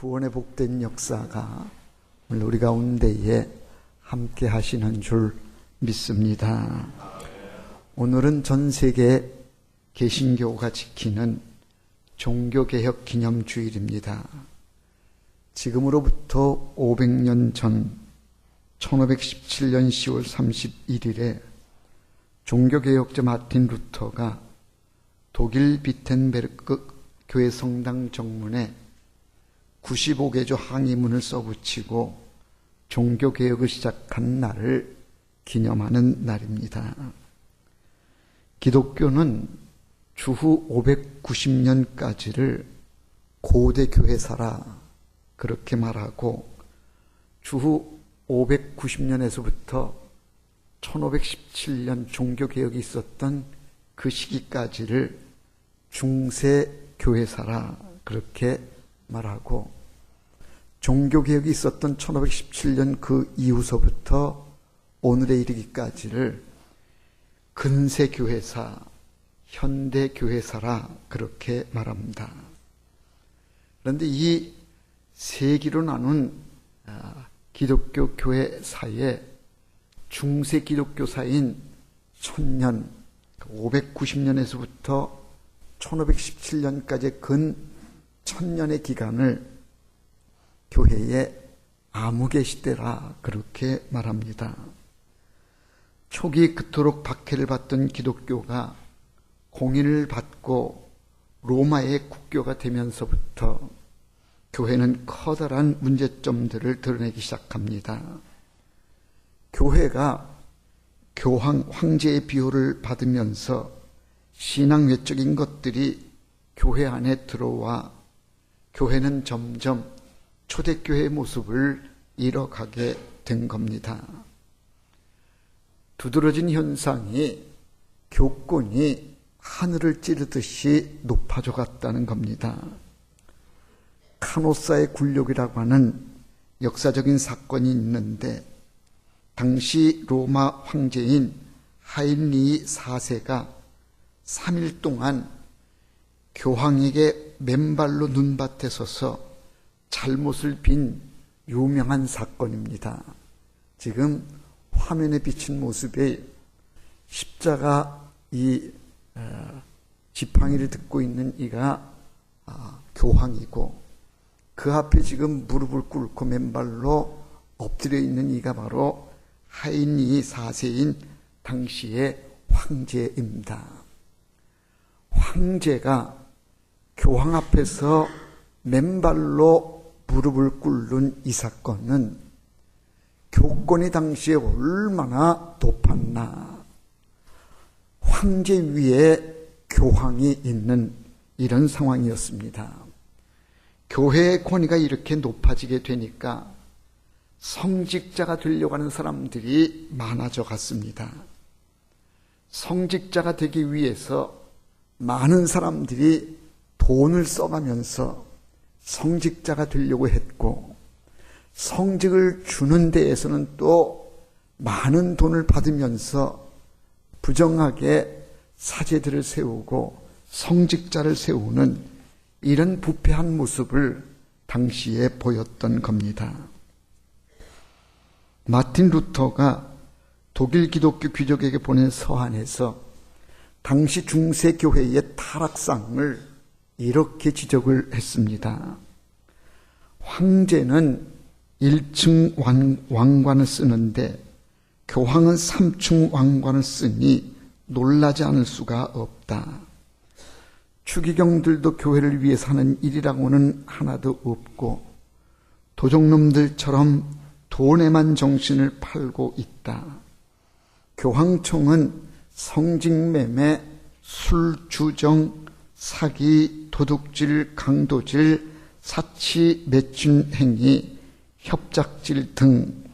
구원의 복된 역사가 오늘 우리 가운데에 함께 하시는 줄 믿습니다. 오늘은 전 세계 개신교가 지키는 종교개혁 기념 주일입니다. 지금으로부터 500년 전 1517년 10월 31일에 종교개혁자 마틴 루터가 독일 비텐베르크 교회 성당 정문에 95개조 항의문을 써붙이고 종교개혁을 시작한 날을 기념하는 날입니다. 기독교는 주후 590년까지를 고대 교회사라 그렇게 말하고 주후 590년에서부터 1517년 종교개혁이 있었던 그 시기까지를 중세 교회사라 그렇게 말하고 종교개혁이 있었던 1517년 그 이후서부터 오늘에 이르기까지를 근세교회사, 현대교회사라 그렇게 말합니다. 그런데 이 세기로 나눈 아, 기독교 교회사에 중세 기독교사인 천년 590년에서부터 1517년까지 근 천년의 기간을 교회의 암흑의 시대라 그렇게 말합니다. 초기 그토록 박해를 받던 기독교가 공인을 받고 로마의 국교가 되면서부터 교회는 커다란 문제점들을 드러내기 시작합니다. 교회가 교황 황제의 비호를 받으면서 신앙 외적인 것들이 교회 안에 들어와 교회는 점점 초대교회의 모습을 잃어가게 된 겁니다. 두드러진 현상이 교권이 하늘을 찌르듯이 높아져 갔다는 겁니다. 카노사의 굴욕이라고 하는 역사적인 사건이 있는데 당시 로마 황제인 하인리 4세가 3일 동안 교황에게 맨발로 눈밭에 서서 잘못을 빈 유명한 사건입니다. 지금 화면에 비친 모습에 십자가 이 어, 지팡이를 듣고 있는 이가 아, 교황이고 그 앞에 지금 무릎을 꿇고 맨발로 엎드려 있는 이가 바로 하인이 4세인 당시의 황제입니다. 황제가 교황 앞에서 맨발로 무릎을 꿇는 이 사건은 교권이 당시에 얼마나 높았나. 황제 위에 교황이 있는 이런 상황이었습니다. 교회의 권위가 이렇게 높아지게 되니까 성직자가 되려고 하는 사람들이 많아져 갔습니다. 성직자가 되기 위해서 많은 사람들이 돈을 써가면서 성직자가 되려고 했고 성직을 주는 데에서는 또 많은 돈을 받으면서 부정하게 사제들을 세우고 성직자를 세우는 이런 부패한 모습을 당시에 보였던 겁니다. 마틴 루터가 독일 기독교 귀족에게 보낸 서한에서 당시 중세 교회의 타락상을 이렇게 지적을 했습니다. 황제는 1층 왕, 관을 쓰는데 교황은 3층 왕관을 쓰니 놀라지 않을 수가 없다. 추기경들도 교회를 위해 사는 일이라고는 하나도 없고 도적놈들처럼 돈에만 정신을 팔고 있다. 교황청은 성직매매, 술주정, 사기, 도둑질, 강도질, 사치, 매춘 행위, 협작질 등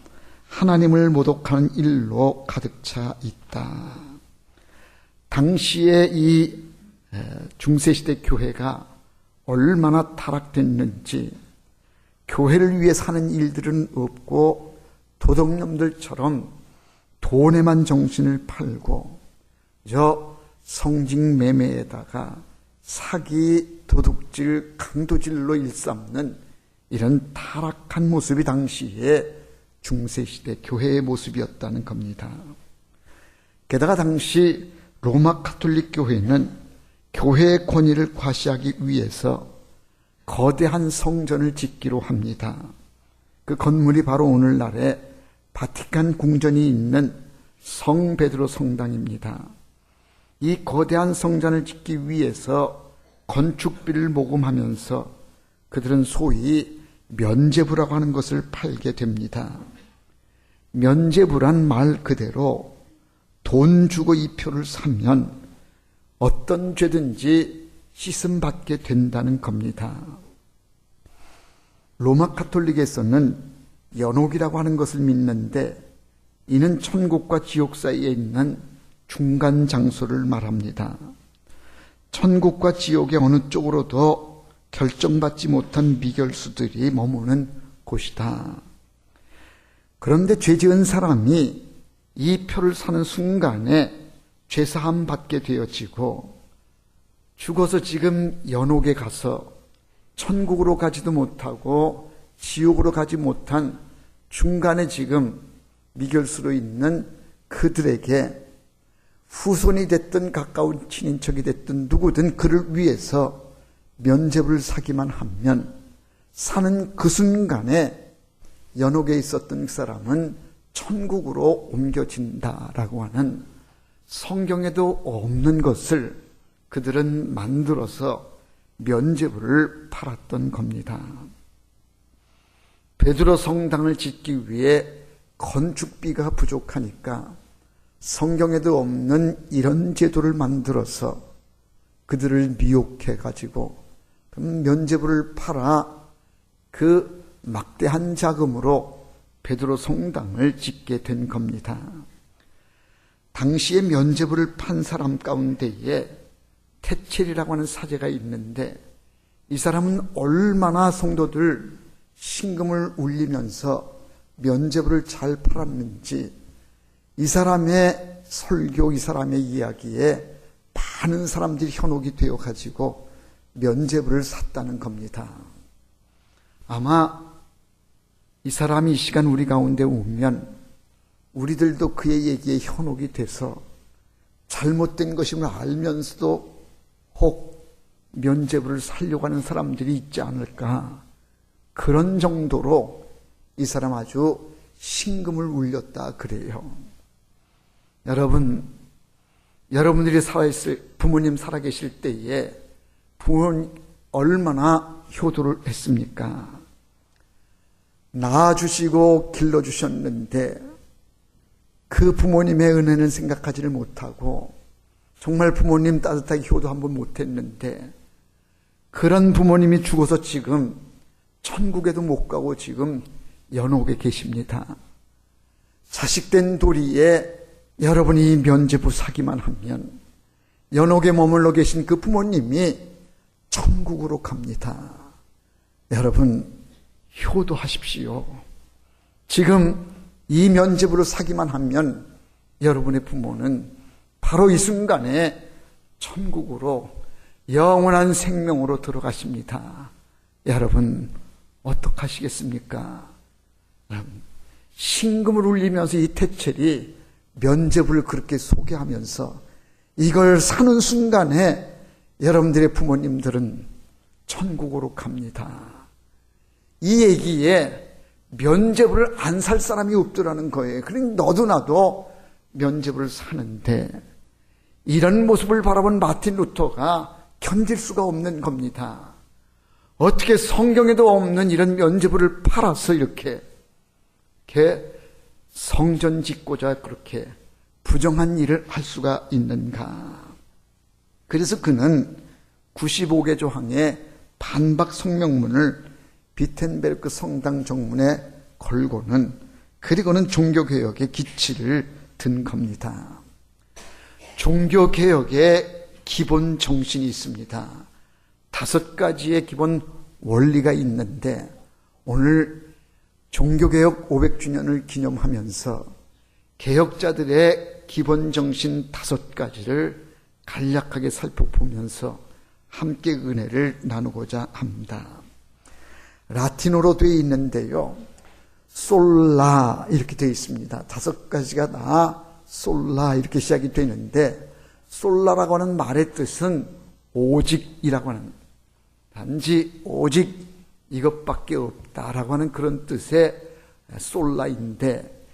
하나님을 모독하는 일로 가득 차 있다. 당시에 이 중세시대 교회가 얼마나 타락됐는지 교회를 위해 사는 일들은 없고 도덕놈들처럼 돈에만 정신을 팔고 저 성직 매매에다가 사기, 도둑질, 강도질로 일삼는 이런 타락한 모습이 당시에 중세시대 교회의 모습이었다는 겁니다. 게다가 당시 로마 카톨릭 교회는 교회의 권위를 과시하기 위해서 거대한 성전을 짓기로 합니다. 그 건물이 바로 오늘날의 바티칸 궁전이 있는 성 베드로 성당입니다. 이 거대한 성전을 짓기 위해서 건축비를 모금하면서 그들은 소위 면제부라고 하는 것을 팔게 됩니다. 면제부란 말 그대로 돈 주고 이 표를 사면 어떤 죄든지 씻음 받게 된다는 겁니다. 로마 카톨릭에서는 연옥이라고 하는 것을 믿는데 이는 천국과 지옥 사이에 있는 중간 장소를 말합니다. 천국과 지옥의 어느 쪽으로도 결정받지 못한 미결수들이 머무는 곳이다. 그런데 죄 지은 사람이 이 표를 사는 순간에 죄사함 받게 되어지고 죽어서 지금 연옥에 가서 천국으로 가지도 못하고 지옥으로 가지 못한 중간에 지금 미결수로 있는 그들에게 후손이 됐든 가까운 친인척이 됐든 누구든 그를 위해서 면접을 사기만 하면 사는 그 순간에 연옥에 있었던 그 사람은 천국으로 옮겨진다라고 하는 성경에도 없는 것을 그들은 만들어서 면제부를 팔았던 겁니다. 베드로 성당을 짓기 위해 건축비가 부족하니까 성경에도 없는 이런 제도를 만들어서 그들을 미혹해 가지고 면제부를 팔아 그 막대한 자금으로 베드로 성당을 짓게 된 겁니다. 당시에 면제부를 판 사람 가운데에 테첼이라고 하는 사제가 있는데 이 사람은 얼마나 성도들 신금을 울리면서 면제부를 잘 팔았는지 이 사람의 설교, 이 사람의 이야기에 많은 사람들이 현혹이 되어 가지고 면제부를 샀다는 겁니다. 아마 이 사람이 이 시간 우리 가운데 오면 우리들도 그의 얘기에 현혹이 돼서 잘못된 것임을 알면서도 혹 면제부를 살려고 하는 사람들이 있지 않을까. 그런 정도로 이 사람 아주 신금을 울렸다 그래요. 여러분, 여러분들이 살아있을, 부모님 살아계실 때에 부모님 얼마나 효도를 했습니까? 낳아주시고 길러주셨는데 그 부모님의 은혜는 생각하지를 못하고 정말 부모님 따뜻하게 효도 한 번 못했는데 그런 부모님이 죽어서 지금 천국에도 못 가고 지금 연옥에 계십니다. 자식된 도리에 여러분이 면제부 사기만 하면 연옥에 머물러 계신 그 부모님이 천국으로 갑니다. 여러분 효도하십시오. 지금 이 면접으로 사기만 하면 여러분의 부모는 바로 이 순간에 천국으로 영원한 생명으로 들어가십니다. 여러분, 어떡하시겠습니까? 신금을 울리면서 이 태첼이 면접을 그렇게 소개하면서 이걸 사는 순간에 여러분들의 부모님들은 천국으로 갑니다. 이 얘기에 면접을 안 살 사람이 없더라는 거예요. 그러니 너도 나도 면접을 사는데 이런 모습을 바라본 마틴 루터가 견딜 수가 없는 겁니다. 어떻게 성경에도 없는 이런 면접을 팔아서 이렇게, 이렇게 성전 짓고자 그렇게 부정한 일을 할 수가 있는가. 그래서 그는 95개 조항의 반박 성명문을 비텐베르크 성당 정문에 걸고는 그리고는 종교개혁의 기치를 든 겁니다. 종교개혁의 기본 정신이 있습니다. 다섯 가지의 기본 원리가 있는데 오늘 종교개혁 500주년을 기념하면서 개혁자들의 기본 정신 다섯 가지를 간략하게 살펴보면서 함께 은혜를 나누고자 합니다. 라틴어로 되어 있는데요. 솔라 이렇게 되어 있습니다. 다섯 가지가 다 솔라 이렇게 시작이 되는데 솔라라고 하는 말의 뜻은 오직이라고 하는 단지 오직 이것밖에 없다라고 하는 그런 뜻의 솔라인데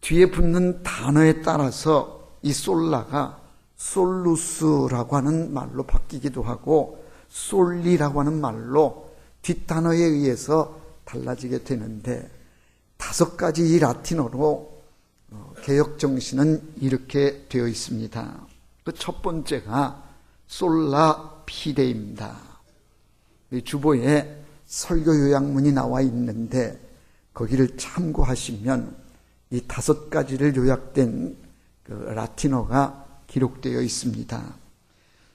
뒤에 붙는 단어에 따라서 이 솔라가 솔루스라고 하는 말로 바뀌기도 하고 솔리라고 하는 말로 뒷단어에 의해서 달라지게 되는데 다섯 가지 이 라틴어로 어, 개혁 정신은 이렇게 되어 있습니다. 그 첫 번째가 솔라 피데입니다. 주보에 설교 요약문이 나와 있는데 거기를 참고하시면 이 다섯 가지를 요약된 그 라틴어가 기록되어 있습니다.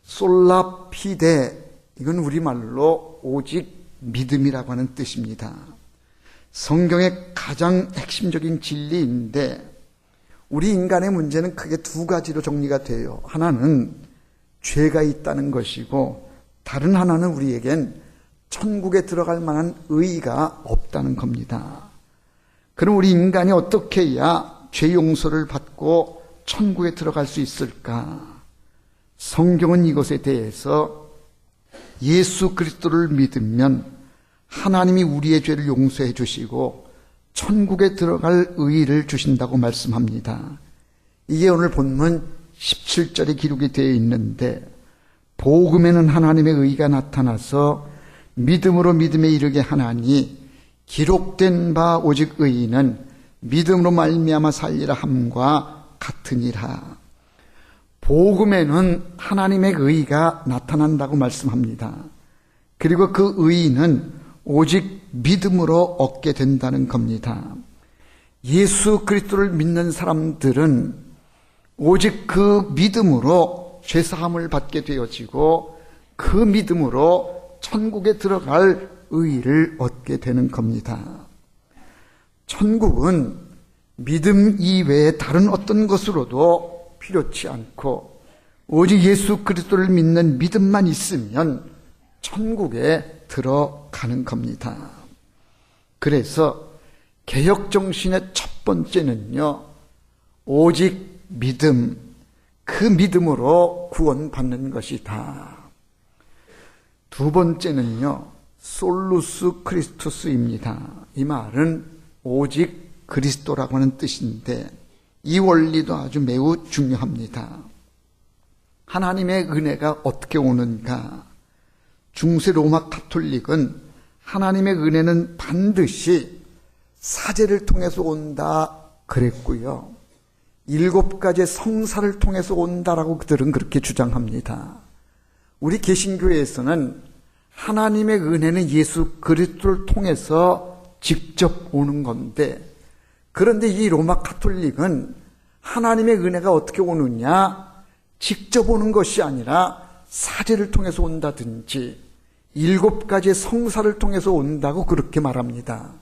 솔라 피데 이건 우리말로 오직 믿음이라고 하는 뜻입니다. 성경의 가장 핵심적인 진리인데 우리 인간의 문제는 크게 두 가지로 정리가 돼요. 하나는 죄가 있다는 것이고 다른 하나는 우리에겐 천국에 들어갈 만한 의의가 없다는 겁니다. 그럼 우리 인간이 어떻게 해야 죄 용서를 받고 천국에 들어갈 수 있을까? 성경은 이것에 대해서 예수 그리스도를 믿으면 하나님이 우리의 죄를 용서해 주시고 천국에 들어갈 의의를 주신다고 말씀합니다. 이게 오늘 본문 17절에 기록이 되어 있는데 복음에는 하나님의 의가 나타나서 믿음으로 믿음에 이르게 하나니 기록된 바 오직 의인은 믿음으로 말미암아 살리라 함과 같으니라. 복음에는 하나님의 의가 나타난다고 말씀합니다. 그리고 그 의인은 오직 믿음으로 얻게 된다는 겁니다. 예수 그리스도를 믿는 사람들은 오직 그 믿음으로 죄사함을 받게 되어지고 그 믿음으로 천국에 들어갈 의의를 얻게 되는 겁니다. 천국은 믿음 이외에 다른 어떤 것으로도 필요치 않고 오직 예수 그리스도를 믿는 믿음만 있으면 천국에 들어가는 겁니다. 그래서 개혁 정신의 첫 번째는요, 오직 믿음, 그 믿음으로 구원받는 것이다. 두 번째는요, 솔루스 크리스투스입니다. 이 말은 오직 그리스도라고 하는 뜻인데, 이 원리도 아주 매우 중요합니다. 하나님의 은혜가 어떻게 오는가? 중세 로마 카톨릭은 하나님의 은혜는 반드시 사제를 통해서 온다 그랬고요. 일곱 가지 성사를 통해서 온다라고 그들은 그렇게 주장합니다. 우리 개신교에서는 하나님의 은혜는 예수 그리스도를 통해서 직접 오는 건데 그런데 이 로마 카톨릭은 하나님의 은혜가 어떻게 오느냐 직접 오는 것이 아니라 사제를 통해서 온다든지 일곱 가지의 성사를 통해서 온다고 그렇게 말합니다.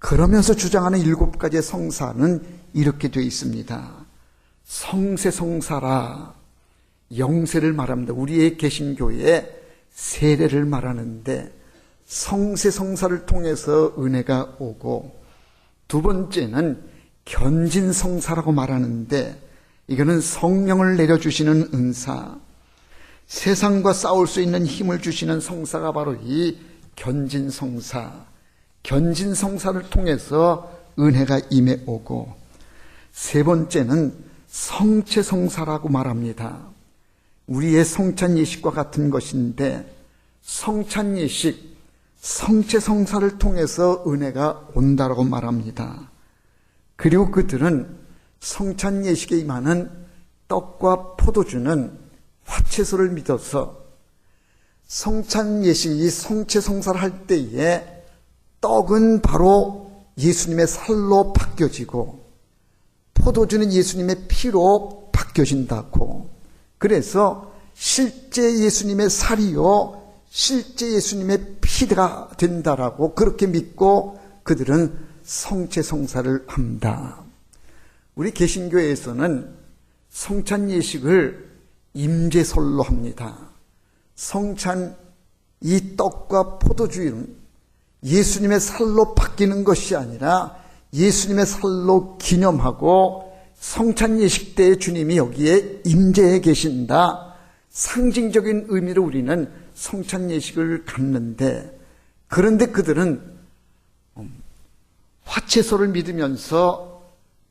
그러면서 주장하는 일곱 가지의 성사는 이렇게 되어 있습니다. 성세 성사라 영세를 말합니다. 우리의 개신교의 세례를 말하는데 성세 성사를 통해서 은혜가 오고 두 번째는 견진 성사라고 말하는데 이거는 성령을 내려주시는 은사 세상과 싸울 수 있는 힘을 주시는 성사가 바로 이 견진 성사, 견진 성사를 통해서 은혜가 임해 오고 세 번째는 성체 성사라고 말합니다. 우리의 성찬 예식과 같은 것인데 성찬 예식, 성체 성사를 통해서 은혜가 온다라고 말합니다. 그리고 그들은 성찬 예식에 임하는 떡과 포도주는 화채소를 믿어서 성찬 예식이 성체 성사를 할 때에 떡은 바로 예수님의 살로 바뀌어지고 포도주는 예수님의 피로 바뀌어진다고. 그래서 실제 예수님의 살이요, 실제 예수님의 피가 된다라고 그렇게 믿고 그들은 성체 성사를 합니다. 우리 개신교에서는 성찬 예식을 임재설로 합니다. 성찬 이 떡과 포도주는 예수님의 살로 바뀌는 것이 아니라 예수님의 살로 기념하고 성찬 예식 때 주님이 여기에 임재해 계신다. 상징적인 의미로 우리는 성찬 예식을 갖는데 그런데 그들은 화채소를 믿으면서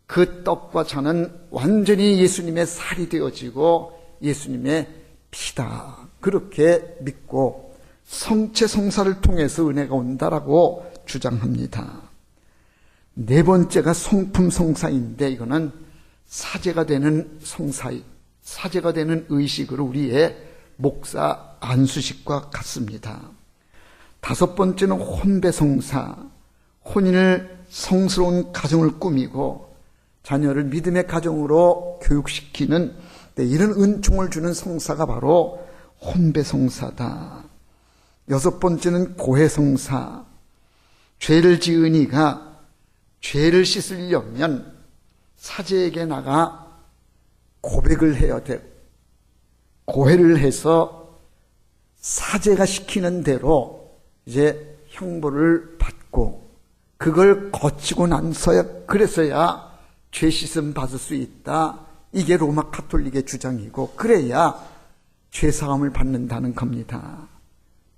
그 떡과 잔은 완전히 예수님의 살이 되어지고 예수님의 피다. 그렇게 믿고 성체 성사를 통해서 은혜가 온다라고 주장합니다. 네 번째가 성품 성사인데 이거는 사제가 되는 성사, 사제가 되는 의식으로 우리의 목사 안수식과 같습니다. 다섯 번째는 혼배 성사, 혼인을 성스러운 가정을 꾸미고 자녀를 믿음의 가정으로 교육시키는 네, 이런 은총을 주는 성사가 바로 혼배 성사다. 여섯 번째는 고해 성사. 죄를 지은 이가 죄를 씻으려면 사제에게 나가 고백을 해야 돼. 고해를 해서 사제가 시키는 대로 이제 형벌을 받고 그걸 거치고 난서야 그래서야 죄 씻음 받을 수 있다. 이게 로마 카톨릭의 주장이고 그래야 죄 사함을 받는다는 겁니다.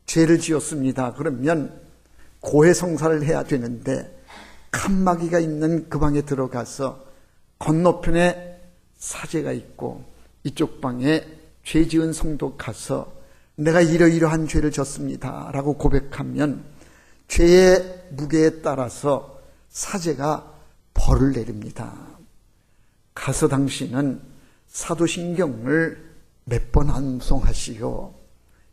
죄를 지었습니다. 그러면 고해 성사를 해야 되는데 칸막이가 있는 그 방에 들어가서 건너편에 사제가 있고 이쪽 방에 죄 지은 성도 가서 내가 이러이러한 죄를 졌습니다. 라고 고백하면 죄의 무게에 따라서 사제가 벌을 내립니다. 가서 당신은 사도신경을 몇 번 암송하시오.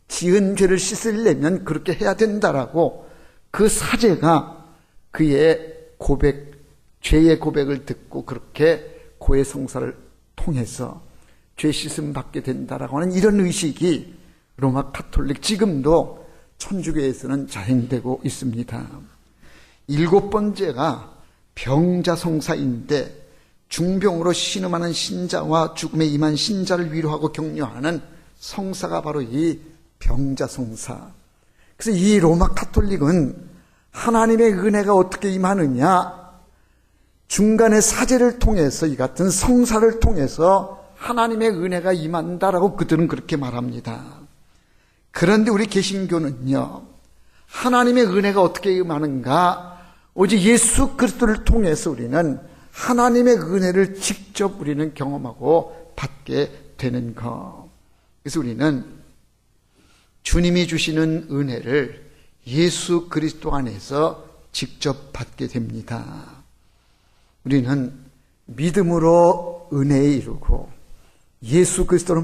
지은 죄를 씻으려면 그렇게 해야 된다라고 그 사제가 그의 고백, 죄의 고백을 듣고 그렇게 고해 성사를 통해서 죄 씻음 받게 된다라고 하는 이런 의식이 로마 카톨릭 지금도 천주교에서는 자행되고 있습니다. 일곱 번째가 병자성사인데 중병으로 신음하는 신자와 죽음에 임한 신자를 위로하고 격려하는 성사가 바로 이 병자성사. 그래서 이 로마 카톨릭은 하나님의 은혜가 어떻게 임하느냐? 중간에 사제를 통해서 이 같은 성사를 통해서 하나님의 은혜가 임한다라고 그들은 그렇게 말합니다. 그런데 우리 개신교는요, 하나님의 은혜가 어떻게 임하는가? 오직 예수 그리스도를 통해서 우리는 하나님의 은혜를 직접 우리는 경험하고 받게 되는 것. 그래서 우리는 주님이 주시는 은혜를 예수 그리스도 안에서 직접 받게 됩니다. 우리는 믿음으로 은혜에 이르고 예수 그리스도로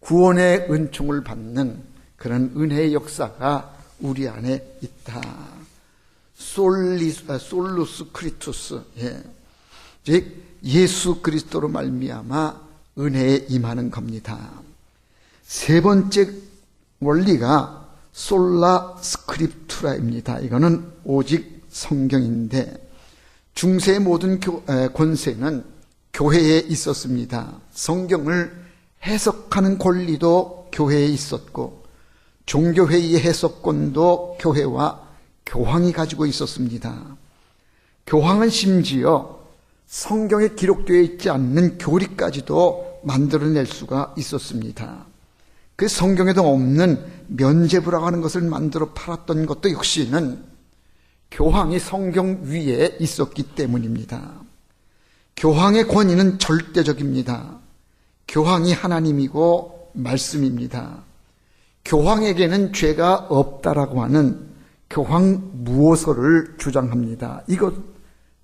구원의 은총을 받는 그런 은혜의 역사가 우리 안에 있다. 솔리, 아, 솔루스 크리투스. 예. 즉 예수 그리스도로 말미암아 은혜에 임하는 겁니다. 세 번째 원리가 솔라 스크립투라입니다. 이거는 오직 성경인데 중세의 모든 교, 에, 권세는 교회에 있었습니다. 성경을 해석하는 권리도 교회에 있었고 종교회의의 해석권도 교회와 교황이 가지고 있었습니다. 교황은 심지어 성경에 기록되어 있지 않는 교리까지도 만들어낼 수가 있었습니다. 그 성경에도 없는 면제부라고 하는 것을 만들어 팔았던 것도 역시는 교황이 성경 위에 있었기 때문입니다. 교황의 권위는 절대적입니다. 교황이 하나님이고 말씀입니다. 교황에게는 죄가 없다라고 하는 교황 무호서를 주장합니다. 이것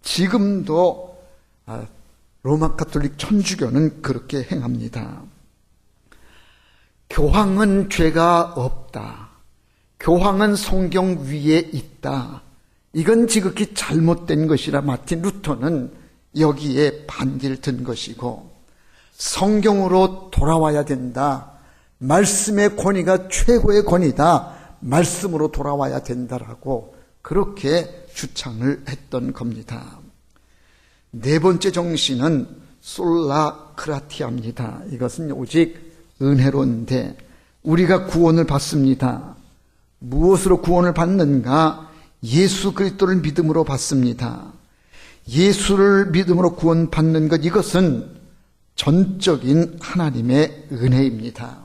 지금도 아, 로마 카톨릭 천주교는 그렇게 행합니다. 교황은 죄가 없다. 교황은 성경 위에 있다. 이건 지극히 잘못된 것이라 마틴 루터는 여기에 반기를 든 것이고 성경으로 돌아와야 된다. 말씀의 권위가 최고의 권위다. 말씀으로 돌아와야 된다라고 그렇게 주창을 했던 겁니다. 네 번째 정신은 솔라크라티아입니다. 이것은 오직 은혜로인데 우리가 구원을 받습니다. 무엇으로 구원을 받는가? 예수 그리스도를 믿음으로 받습니다. 예수를 믿음으로 구원받는 것 이것은 전적인 하나님의 은혜입니다.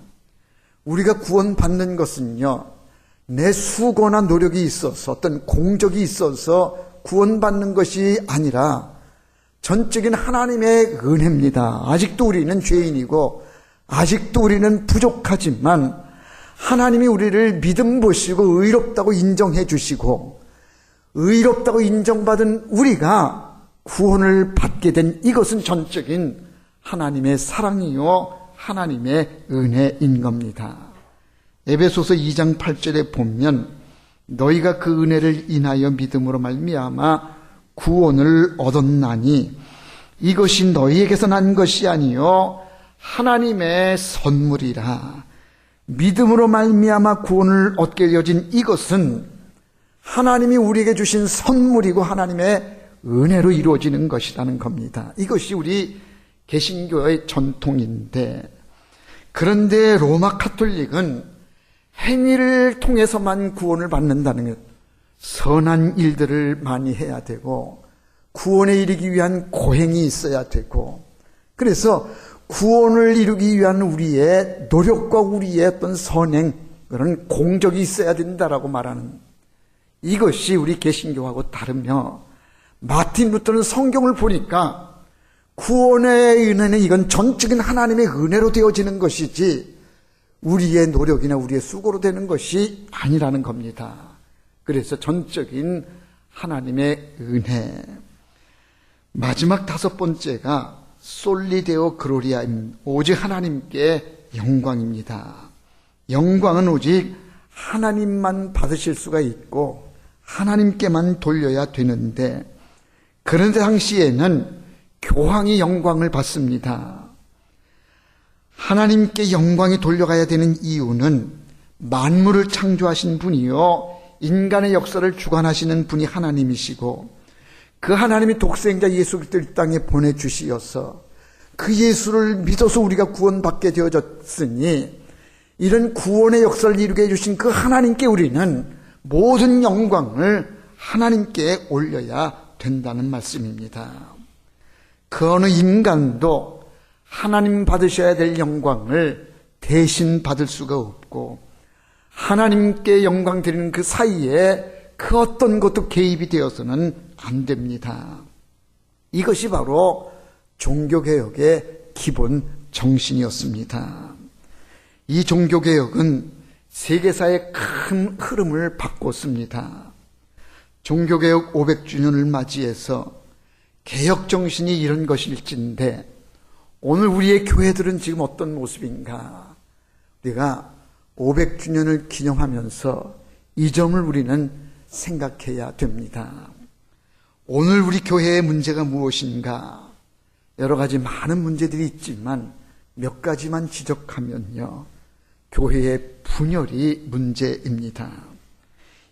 우리가 구원받는 것은요, 내 수고나 노력이 있어서 어떤 공적이 있어서 구원받는 것이 아니라 전적인 하나님의 은혜입니다. 아직도 우리는 죄인이고 아직도 우리는 부족하지만 하나님이 우리를 믿음 보시고 의롭다고 인정해 주시고 의롭다고 인정받은 우리가 구원을 받게 된 이것은 전적인 하나님의 사랑이요 하나님의 은혜인 겁니다. 에베소서 2장 8절에 보면 너희가 그 은혜를 인하여 믿음으로 말미암아 구원을 얻었나니 이것이 너희에게서 난 것이 아니요 하나님의 선물이라 믿음으로 말미암아 구원을 얻게 되어진 이것은 하나님이 우리에게 주신 선물이고 하나님의 은혜로 이루어지는 것이라는 겁니다. 이것이 우리 개신교의 전통인데 그런데 로마 카톨릭은 행위를 통해서만 구원을 받는다는 것, 선한 일들을 많이 해야 되고 구원에 이르기 위한 고행이 있어야 되고 그래서 구원을 이루기 위한 우리의 노력과 우리의 어떤 선행 그런 공적이 있어야 된다라고 말하는 이것이 우리 개신교하고 다르며 마틴 루터는 성경을 보니까 구원의 은혜는 이건 전적인 하나님의 은혜로 되어지는 것이지 우리의 노력이나 우리의 수고로 되는 것이 아니라는 겁니다. 그래서 전적인 하나님의 은혜. 마지막 다섯 번째가 솔리데오 그로리아임 오직 하나님께 영광입니다. 영광은 오직 하나님만 받으실 수가 있고 하나님께만 돌려야 되는데 그런 당시에는 교황이 영광을 받습니다. 하나님께 영광이 돌려가야 되는 이유는 만물을 창조하신 분이요 인간의 역사를 주관하시는 분이 하나님이시고 그 하나님이 독생자 예수 그리스도를 땅에 보내 주시어서 그 예수를 믿어서 우리가 구원받게 되어졌으니 이런 구원의 역사를 이루게 해 주신 그 하나님께 우리는 모든 영광을 하나님께 올려야 된다는 말씀입니다. 그 어느 인간도 하나님 받으셔야 될 영광을 대신 받을 수가 없고 하나님께 영광 드리는 그 사이에 그 어떤 것도 개입이 되어서는 안 됩니다. 이것이 바로 종교개혁의 기본 정신이었습니다. 이 종교개혁은 세계사의 큰 흐름을 바꿨습니다. 종교개혁 500주년을 맞이해서 개혁 정신이 이런 것일진데 오늘 우리의 교회들은 지금 어떤 모습인가? 우리가 500주년을 기념하면서 이 점을 우리는 생각해야 됩니다. 오늘 우리 교회의 문제가 무엇인가? 여러 가지 많은 문제들이 있지만 몇 가지만 지적하면요. 교회의 분열이 문제입니다.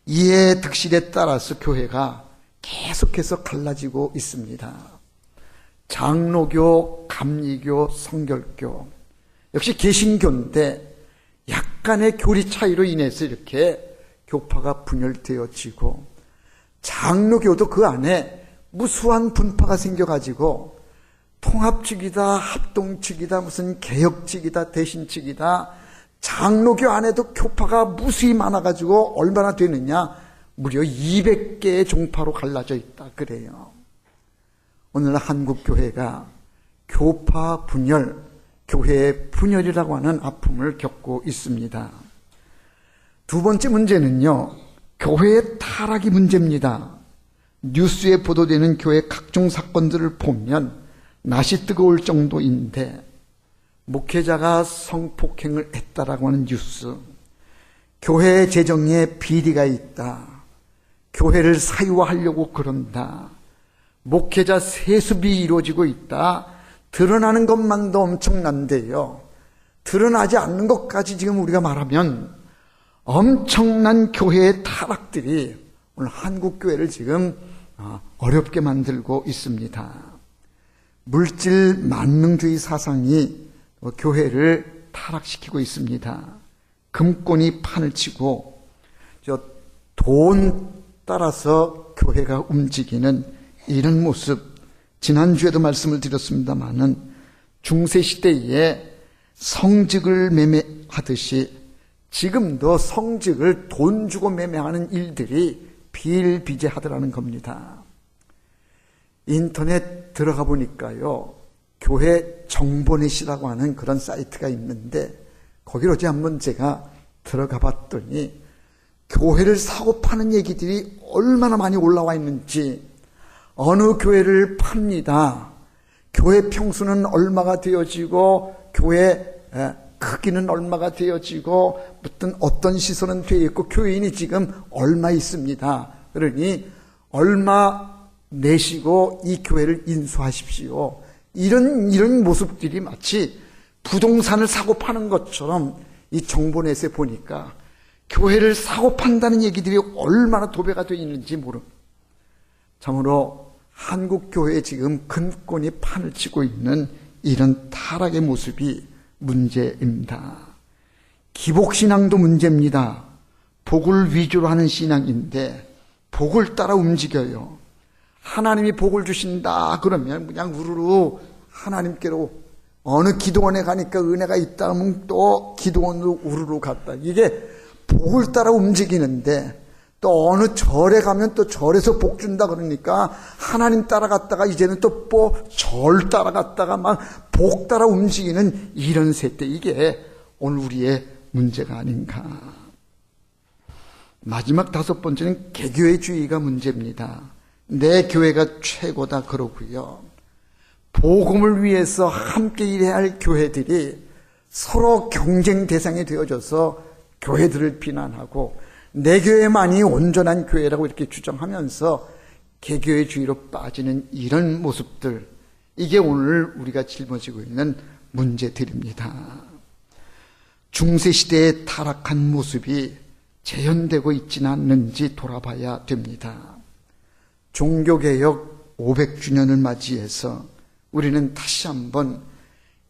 이해 득실에 따라서 교회가 계속해서 갈라지고 있습니다. 장로교, 감리교, 성결교, 역시 개신교인데 약간의 교리 차이로 인해서 이렇게 교파가 분열되어지고 장로교도 그 안에 무수한 분파가 생겨가지고 통합측이다, 합동측이다, 무슨 개혁측이다, 대신측이다. 장로교 안에도 교파가 무수히 많아가지고 얼마나 되느냐? 무려 200개의 종파로 갈라져 있다. 그래요. 오늘 한국 교회가 교파 분열, 교회의 분열이라고 하는 아픔을 겪고 있습니다. 두 번째 문제는요, 교회의 타락이 문제입니다. 뉴스에 보도되는 교회 각종 사건들을 보면 낯이 뜨거울 정도인데 목회자가 성폭행을 했다라고 하는 뉴스, 교회 재정에 비리가 있다, 교회를 사유화하려고 그런다, 목회자 세습이 이루어지고 있다, 드러나는 것만도 엄청난데요. 드러나지 않는 것까지 지금 우리가 말하면 엄청난 교회의 타락들이 오늘 한국 교회를 지금 어, 어렵게 만들고 있습니다. 물질 만능주의 사상이 교회를 타락시키고 있습니다. 금권이 판을 치고 돈 따라서 교회가 움직이는 이런 모습, 지난주에도 말씀을 드렸습니다만은 중세 시대에 성직을 매매하듯이 지금도 성직을 돈 주고 매매하는 일들이 비일비재하더라는 겁니다. 인터넷 들어가 보니까요, 교회 정보넷이라고 하는 그런 사이트가 있는데, 거기로 어제 한번 제가 들어가 봤더니, 교회를 사고 파는 얘기들이 얼마나 많이 올라와 있는지, 어느 교회를 팝니다. 교회 평수는 얼마가 되어지고, 교회 크기는 얼마가 되어지고, 어떤, 어떤 시설은 되어 있고, 교인이 지금 얼마 있습니다. 그러니, 얼마 내시고 이 교회를 인수하십시오. 이런, 이런 모습들이 마치 부동산을 사고 파는 것처럼 이 정보넷에 보니까 교회를 사고 판다는 얘기들이 얼마나 도배가 되어 있는지 모릅 참으로 한국 교회에 지금 근권이 판을 치고 있는 이런 타락의 모습이 문제입니다. 기복신앙도 문제입니다. 복을 위주로 하는 신앙인데 복을 따라 움직여요. 하나님이 복을 주신다 그러면 그냥 우르르 하나님께로 어느 기도원에 가니까 은혜가 있다 하면 또 기도원으로 우르르 갔다. 이게 복을 따라 움직이는데 또 어느 절에 가면 또 절에서 복 준다 그러니까 하나님 따라갔다가 이제는 또뭐절 따라갔다가 막 복 따라 움직이는 이런 세대 이게 오늘 우리의 문제가 아닌가. 마지막 다섯 번째는 개교의 주의가 문제입니다. 내 교회가 최고다 그러고요. 복음을 위해서 함께 일해야 할 교회들이 서로 경쟁 대상이 되어져서 교회들을 비난하고 내 교회만이 온전한 교회라고 이렇게 주장하면서 개교의주의로 빠지는 이런 모습들 이게 오늘 우리가 짊어지고 있는 문제들입니다. 중세 시대의 타락한 모습이 재현되고 있지는 않는지 돌아봐야 됩니다. 종교개혁 500주년을 맞이해서 우리는 다시 한번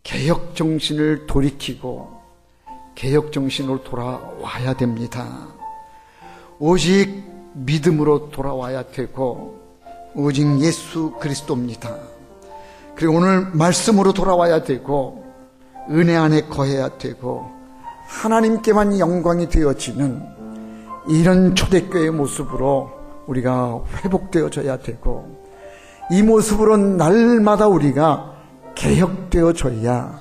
개혁 정신을 돌이키고 개혁 정신으로 돌아와야 됩니다. 오직 믿음으로 돌아와야 되고 오직 예수 그리스도입니다. 그리고 오늘 말씀으로 돌아와야 되고 은혜 안에 거해야 되고 하나님께만 영광이 되어지는 이런 초대교회의 모습으로 우리가 회복되어져야 되고 이 모습으로 날마다 우리가 개혁되어져야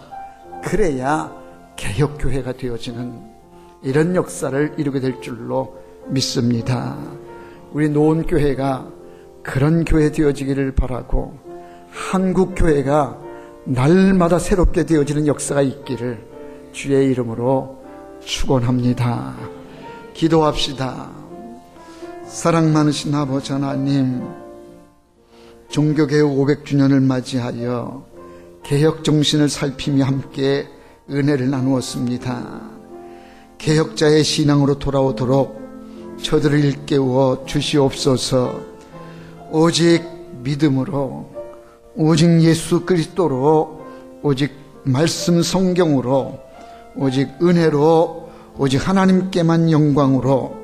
그래야 개혁교회가 되어지는 이런 역사를 이루게 될 줄로 믿습니다. 우리 노원교회가 그런 교회 되어지기를 바라고 한국교회가 날마다 새롭게 되어지는 역사가 있기를 주의 이름으로 축원합니다. 기도합시다. 사랑 많으신 아버지 하나님, 종교개혁 500주년을 맞이하여 개혁 정신을 살피며 함께 은혜를 나누었습니다. 개혁자의 신앙으로 돌아오도록 저들을 일깨워 주시옵소서. 오직 믿음으로, 오직 예수 그리스도로, 오직 말씀 성경으로, 오직 은혜로, 오직 하나님께만 영광으로